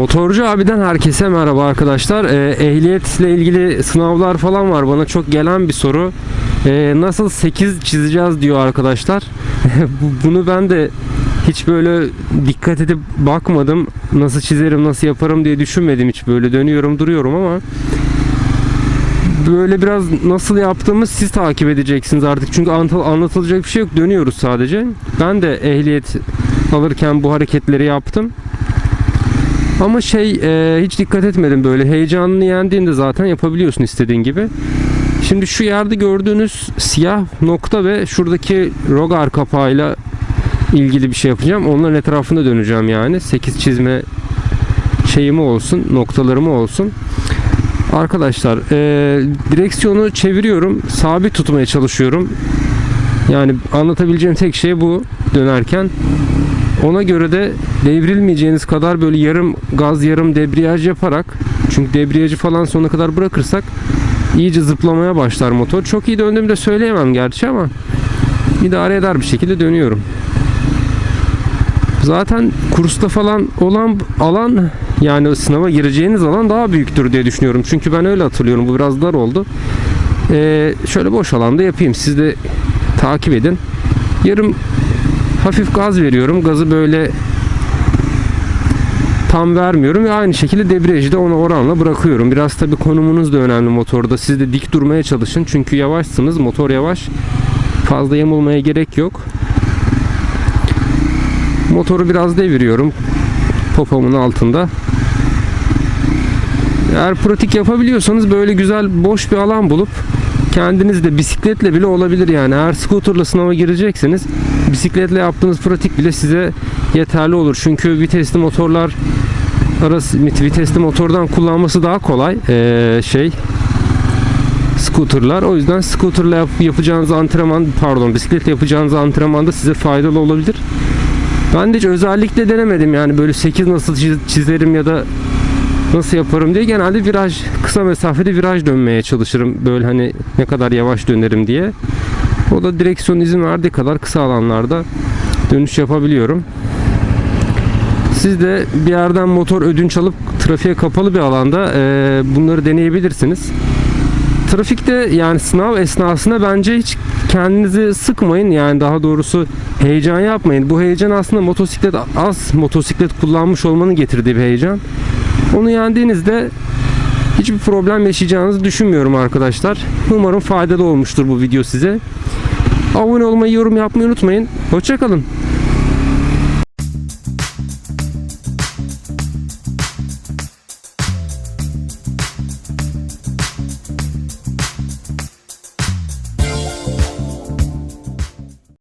Motorcu abiden herkese merhaba arkadaşlar. Ee, ehliyetle ilgili sınavlar falan var. Bana çok gelen bir soru. Ee, nasıl 8 çizeceğiz diyor arkadaşlar. Bu- Bunu ben de hiç böyle dikkat edip bakmadım. Nasıl çizerim, nasıl yaparım diye düşünmedim hiç böyle dönüyorum duruyorum ama böyle biraz nasıl yaptığımız siz takip edeceksiniz artık. Çünkü anlatıl- anlatılacak bir şey yok. Dönüyoruz sadece. Ben de ehliyet alırken bu hareketleri yaptım. Ama şey e, hiç dikkat etmedim böyle heyecanını yendiğinde zaten yapabiliyorsun istediğin gibi. Şimdi şu yerde gördüğünüz siyah nokta ve şuradaki rogar kapağıyla ilgili bir şey yapacağım. Onların etrafında döneceğim yani. 8 çizme şeyimi olsun, noktalarımı olsun. Arkadaşlar e, direksiyonu çeviriyorum. Sabit tutmaya çalışıyorum. Yani anlatabileceğim tek şey bu dönerken. Ona göre de devrilmeyeceğiniz kadar böyle yarım gaz yarım debriyaj yaparak çünkü debriyajı falan sonuna kadar bırakırsak iyice zıplamaya başlar motor. Çok iyi döndüğümü de söyleyemem gerçi ama idare eder bir şekilde dönüyorum. Zaten kursta falan olan alan yani sınava gireceğiniz alan daha büyüktür diye düşünüyorum. Çünkü ben öyle hatırlıyorum. Bu biraz dar oldu. Ee, şöyle boş alanda yapayım. Siz de takip edin. Yarım hafif gaz veriyorum. Gazı böyle tam vermiyorum ve aynı şekilde debriyajı da ona oranla bırakıyorum. Biraz tabi konumunuz da önemli motorda. Siz de dik durmaya çalışın. Çünkü yavaşsınız. Motor yavaş. Fazla yamulmaya gerek yok. Motoru biraz deviriyorum. Popomun altında. Eğer pratik yapabiliyorsanız böyle güzel boş bir alan bulup kendiniz de bisikletle bile olabilir yani. Eğer scooterla sınava girecekseniz bisikletle yaptığınız pratik bile size yeterli olur. Çünkü vitesli motorlar arası vitesli motordan kullanması daha kolay. Ee, şey scooterlar. O yüzden scooterla yap- yapacağınız antrenman pardon bisikletle yapacağınız antrenmanda size faydalı olabilir. Ben de hiç özellikle denemedim yani böyle 8 nasıl çiz- çizerim ya da nasıl yaparım diye genelde viraj kısa mesafede viraj dönmeye çalışırım böyle hani ne kadar yavaş dönerim diye. O da direksiyon izin verdiği kadar kısa alanlarda dönüş yapabiliyorum. Siz de bir yerden motor ödünç alıp trafiğe kapalı bir alanda eee, bunları deneyebilirsiniz. Trafikte yani sınav esnasında bence hiç kendinizi sıkmayın. Yani daha doğrusu heyecan yapmayın. Bu heyecan aslında motosiklet az motosiklet kullanmış olmanın getirdiği bir heyecan. Onu yendiğinizde hiçbir problem yaşayacağınızı düşünmüyorum arkadaşlar. Umarım faydalı olmuştur bu video size. Abone olmayı, yorum yapmayı unutmayın. Hoşçakalın.